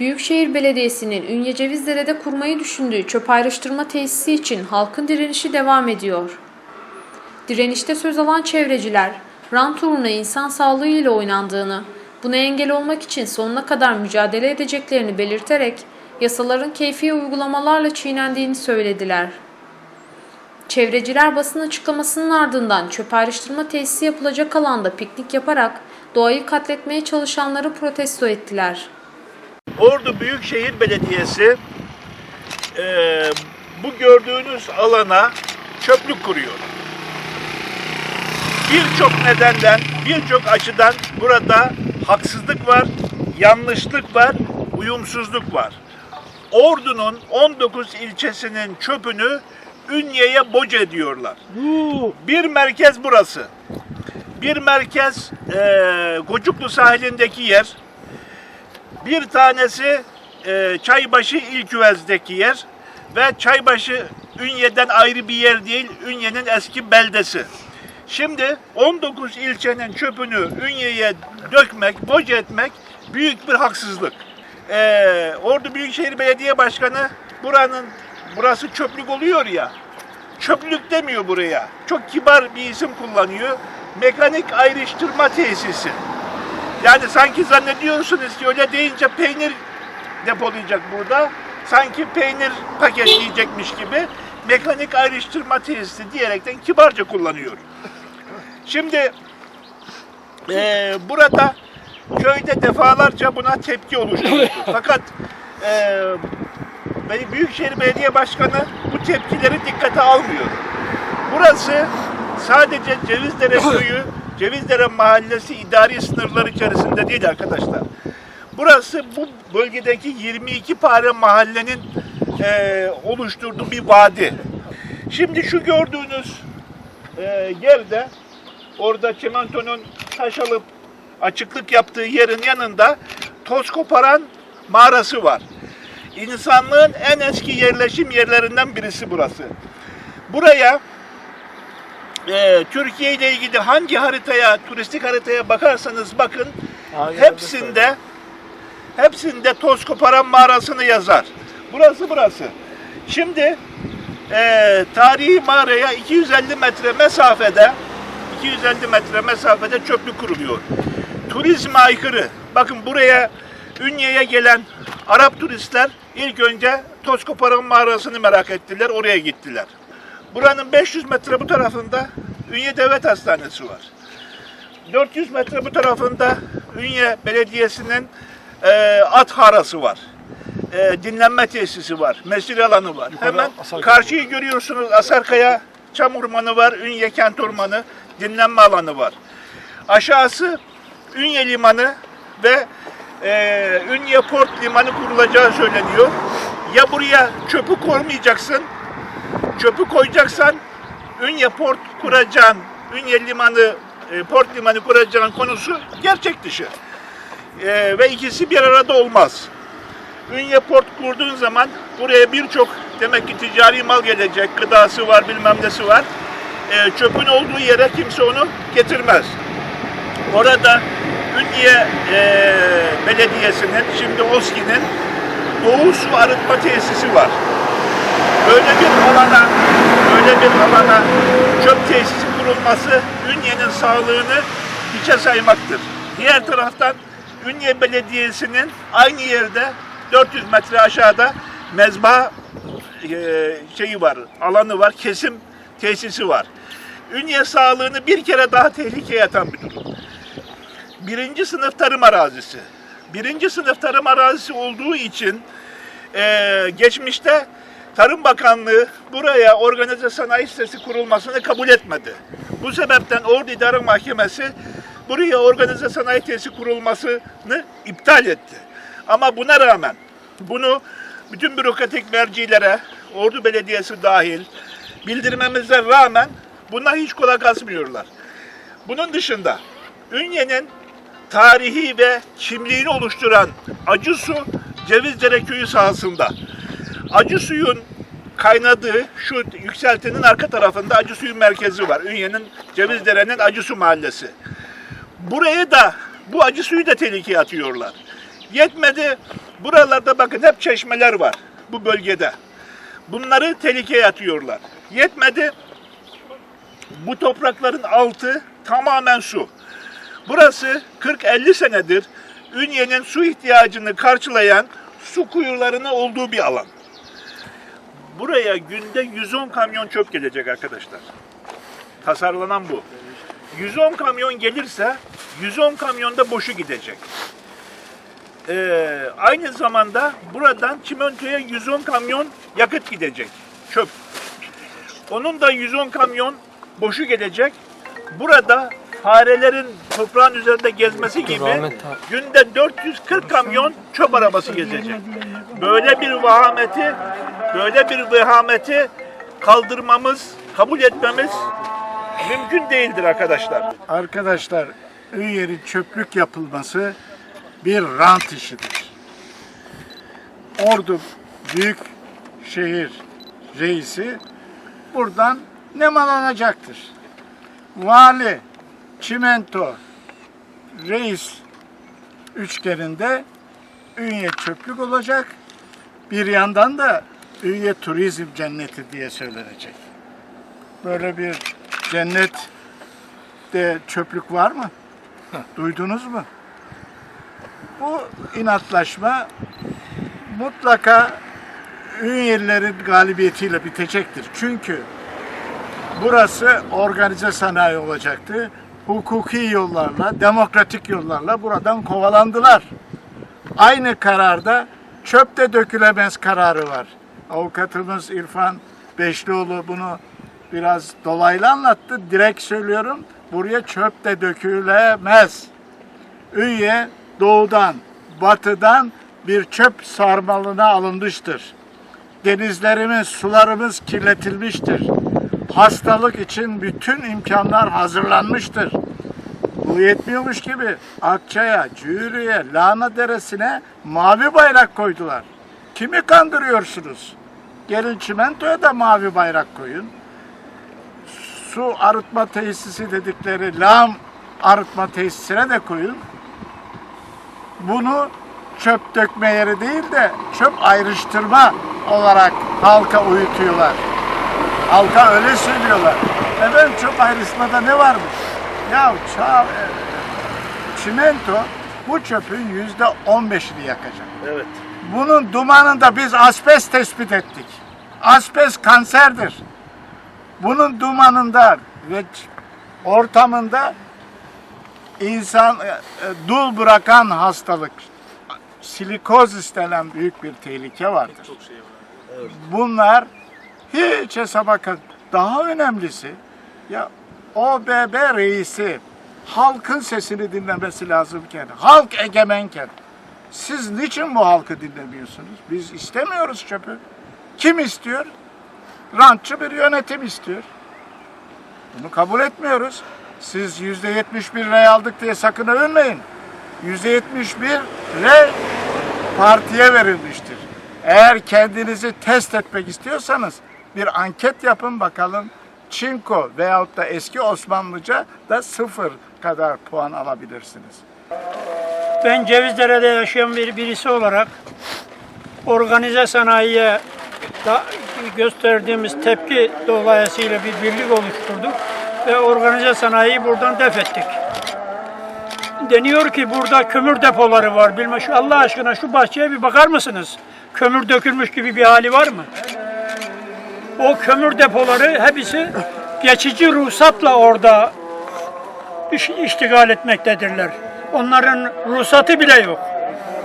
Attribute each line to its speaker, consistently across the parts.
Speaker 1: Büyükşehir Belediyesi'nin Ünye Cevizdere'de kurmayı düşündüğü çöp ayrıştırma tesisi için halkın direnişi devam ediyor. Direnişte söz alan çevreciler, rant uğruna insan sağlığı ile oynandığını, buna engel olmak için sonuna kadar mücadele edeceklerini belirterek yasaların keyfi uygulamalarla çiğnendiğini söylediler. Çevreciler basın açıklamasının ardından çöp ayrıştırma tesisi yapılacak alanda piknik yaparak doğayı katletmeye çalışanları protesto ettiler.
Speaker 2: Ordu Büyükşehir Belediyesi eee, bu gördüğünüz alana çöplük kuruyor. Birçok nedenden, birçok açıdan burada haksızlık var, yanlışlık var, uyumsuzluk var. Ordu'nun 19 ilçesinin çöpünü Ünye'ye boca ediyorlar. Bir merkez burası. Bir merkez eee Gocuklu sahilindeki yer. Bir tanesi e, Çaybaşı İlküvez'deki yer ve Çaybaşı Ünye'den ayrı bir yer değil, Ünye'nin eski beldesi. Şimdi 19 ilçenin çöpünü Ünye'ye dökmek, boca etmek büyük bir haksızlık. E, Ordu Büyükşehir Belediye Başkanı buranın burası çöplük oluyor ya. Çöplük demiyor buraya. Çok kibar bir isim kullanıyor. Mekanik ayrıştırma tesisi. Yani sanki zannediyorsunuz ki öyle deyince peynir depolayacak burada. Sanki peynir paketleyecekmiş gibi mekanik ayrıştırma tesisi diyerekten kibarca kullanıyor. Şimdi eee, burada köyde defalarca buna tepki oluşturuldu. Fakat Bey- Büyükşehir Belediye Başkanı bu tepkileri dikkate almıyor. Burası sadece Cevizdere köyü, Cevizdere mahallesi idari sınırları içerisinde değil arkadaşlar. Burası bu bölgedeki 22 pare mahallenin eee, oluşturduğu bir vadi. Şimdi şu gördüğünüz eee, yerde orada çimentonun taş alıp açıklık yaptığı yerin yanında toz koparan mağarası var. İnsanlığın en eski yerleşim yerlerinden birisi burası. Buraya e, Türkiye ile ilgili hangi haritaya, turistik haritaya bakarsanız bakın hepsinde hepsinde toz koparan mağarasını yazar. Burası burası. Şimdi e, tarihi mağaraya 250 metre mesafede 250 metre mesafede çöplük kuruluyor. Turizme aykırı. Bakın buraya Ünye'ye gelen Arap turistler ilk önce toz koparan mağarasını merak ettiler, oraya gittiler. Buranın 500 metre bu tarafında Ünye Devlet Hastanesi var. 400 metre bu tarafında Ünye Belediyesi'nin e, at harası var. E, dinlenme tesisi var. Mesir alanı var. Hemen karşıyı görüyorsunuz Asarkaya Çam Ormanı var. Ünye Kent Ormanı dinlenme alanı var. Aşağısı Ünye Limanı ve e, Ünye Port Limanı kurulacağı söyleniyor. Ya buraya çöpü koymayacaksın, çöpü koyacaksan Ünye Port kuracağın, Ünye Limanı, e, Port Limanı kuracağın konusu gerçek dışı. E, ve ikisi bir arada olmaz. Ünye Port kurduğun zaman buraya birçok demek ki ticari mal gelecek, gıdası var, bilmem nesi var. E, çöpün olduğu yere kimse onu getirmez. Orada Ünye e, Belediyesi'nin, şimdi OSKİ'nin Doğu Su Arıtma Tesisi var. Böyle bir alana, böyle bir alana çöp tesisi kurulması Ünye'nin sağlığını hiçe saymaktır. Diğer taraftan Ünye Belediyesi'nin aynı yerde 400 metre aşağıda mezba e, şeyi var, alanı var, kesim tesisi var. Ünye sağlığını bir kere daha tehlikeye atan bir durum. Birinci sınıf tarım arazisi. Birinci sınıf tarım arazisi olduğu için e, geçmişte Tarım Bakanlığı buraya organize sanayi sitesi kurulmasını kabul etmedi. Bu sebepten Ordu İdare Mahkemesi buraya organize sanayi tesisi kurulmasını iptal etti. Ama buna rağmen bunu bütün bürokratik mercilere, Ordu Belediyesi dahil bildirmemize rağmen buna hiç kulak asmıyorlar. Bunun dışında Ünye'nin tarihi ve kimliğini oluşturan Acısu Cevizdere köyü sahasında acı suyun kaynadığı şu yükseltinin arka tarafında acı suyun merkezi var. Ünye'nin Cevizdere'nin acı su mahallesi. Buraya da bu acı suyu da tehlikeye atıyorlar. Yetmedi Buralarda bakın hep çeşmeler var bu bölgede. Bunları tehlikeye atıyorlar. Yetmedi. Bu toprakların altı tamamen su. Burası 40-50 senedir Ünye'nin su ihtiyacını karşılayan su kuyularının olduğu bir alan. Buraya günde 110 kamyon çöp gelecek arkadaşlar. Tasarlanan bu. 110 kamyon gelirse 110 kamyon da boşu gidecek. Ee, aynı zamanda buradan çimentoya 110 kamyon yakıt gidecek. Çöp. Onun da 110 kamyon boşu gelecek. Burada farelerin toprağın üzerinde gezmesi gibi günde 440 kamyon çöp arabası gezecek. Böyle bir vahameti, böyle bir vehameti kaldırmamız, kabul etmemiz mümkün değildir arkadaşlar.
Speaker 3: Arkadaşlar, Ünye'nin çöplük yapılması bir rant işidir. Ordu büyük şehir reisi buradan nemalanacaktır. Vali, çimento, reis üçgeninde Ünye çöplük olacak. Bir yandan da Ünye turizm cenneti diye söylenecek. Böyle bir cennet de çöplük var mı? Duydunuz mu? Bu inatlaşma mutlaka Ünyelilerin galibiyetiyle bitecektir. Çünkü burası organize sanayi olacaktı. Hukuki yollarla, demokratik yollarla buradan kovalandılar. Aynı kararda çöpte dökülemez kararı var. Avukatımız İrfan Beşlioğlu bunu biraz dolaylı anlattı. Direkt söylüyorum. Buraya çöp de dökülemez. Ünye doğudan, batıdan bir çöp sarmalına alınmıştır. Denizlerimiz, sularımız kirletilmiştir. Hastalık için bütün imkanlar hazırlanmıştır. Bu yetmiyormuş gibi Akçay'a, Cüğürü'ye, Lana Deresi'ne mavi bayrak koydular. Kimi kandırıyorsunuz? Gelin çimentoya da mavi bayrak koyun. Su arıtma tesisi dedikleri lağım arıtma tesisine de koyun. Bunu çöp dökme yeri değil de çöp ayrıştırma olarak halka uyutuyorlar. Halka öyle söylüyorlar. Efendim çöp ayrıştırmada ne varmış? Ya çağ, çimento bu çöpün yüzde on beşini yakacak.
Speaker 2: Evet.
Speaker 3: Bunun dumanında biz asbest tespit ettik. Asbest kanserdir. Bunun dumanında ve ortamında insan e, e, dul bırakan hastalık, silikoz istenen büyük bir tehlike vardır. Bunlar hiç hesaba kat. Daha önemlisi ya OBB reisi halkın sesini dinlemesi lazımken, halk egemenken siz niçin bu halkı dinlemiyorsunuz? Biz istemiyoruz çöpü. Kim istiyor? Rantçı bir yönetim istiyor. Bunu kabul etmiyoruz. Siz yüzde yetmiş bir rey aldık diye sakın övünmeyin. Yüzde yetmiş bir rey partiye verilmiştir. Eğer kendinizi test etmek istiyorsanız bir anket yapın bakalım. Çinko veyahut da eski Osmanlıca da sıfır kadar puan alabilirsiniz.
Speaker 4: Ben Cevizdere'de yaşayan bir birisi olarak organize sanayiye da gösterdiğimiz tepki dolayısıyla bir birlik oluşturduk ve organize sanayiyi buradan def ettik. Deniyor ki burada kömür depoları var. Bilmem Allah aşkına şu bahçeye bir bakar mısınız? Kömür dökülmüş gibi bir hali var mı? O kömür depoları hepsi geçici ruhsatla orada iş, iştigal etmektedirler. Onların ruhsatı bile yok.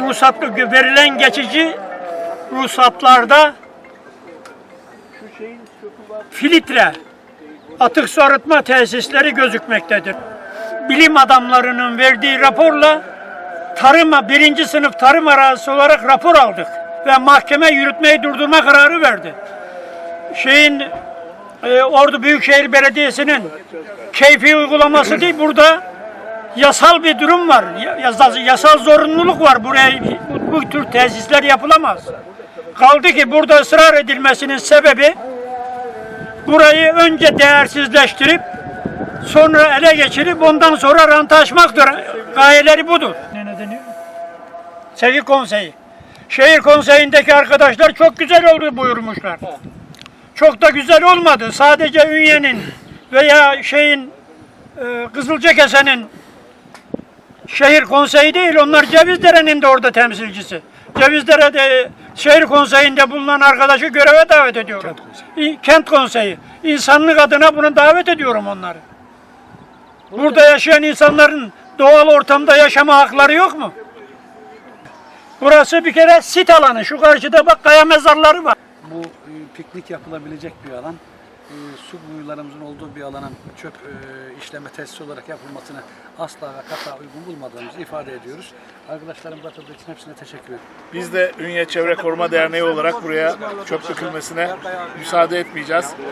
Speaker 4: Ruhsatlı verilen geçici ruhsatlarda filtre, atık su arıtma tesisleri gözükmektedir. Bilim adamlarının verdiği raporla tarıma birinci sınıf tarım arazisi olarak rapor aldık ve mahkeme yürütmeyi durdurma kararı verdi. Şeyin e, Ordu Büyükşehir Belediyesi'nin keyfi uygulaması değil burada yasal bir durum var. Ya- Yasal, yasal zorunluluk var. Buraya bu, bu tür tesisler yapılamaz. Kaldı ki burada ısrar edilmesinin sebebi burayı önce değersizleştirip sonra ele geçirip ondan sonra ranta açmaktır. Gayeleri budur. Ne nedeni? Sevgi konseyi. Şehir konseyindeki arkadaşlar çok güzel oldu buyurmuşlar. Çok da güzel olmadı. Sadece Ünye'nin veya şeyin e, Kızılcakese'nin şehir konseyi değil, onlar Cevizdere'nin de orada temsilcisi. Cevizdere'de şehir konseyinde bulunan arkadaşı göreve davet ediyorum. İ- Kent konseyi. İnsanlık adına bunu davet ediyorum onları. Burada yaşayan insanların doğal ortamda yaşama hakları yok mu? Burası bir kere sit alanı. Şu karşıda bak kaya mezarları var.
Speaker 5: Bu e, piknik yapılabilecek bir alan. E, su kuyularımızın olduğu bir alanın çöp e, işleme tesisi olarak yapılmasını asla ve kata uygun bulmadığımızı ifade ediyoruz. Arkadaşlarım katıldığı için hepsine teşekkür ederim.
Speaker 6: Biz de Ünye Çevre Koruma Derneği olarak buraya çöp dökülmesine müsaade etmeyeceğiz.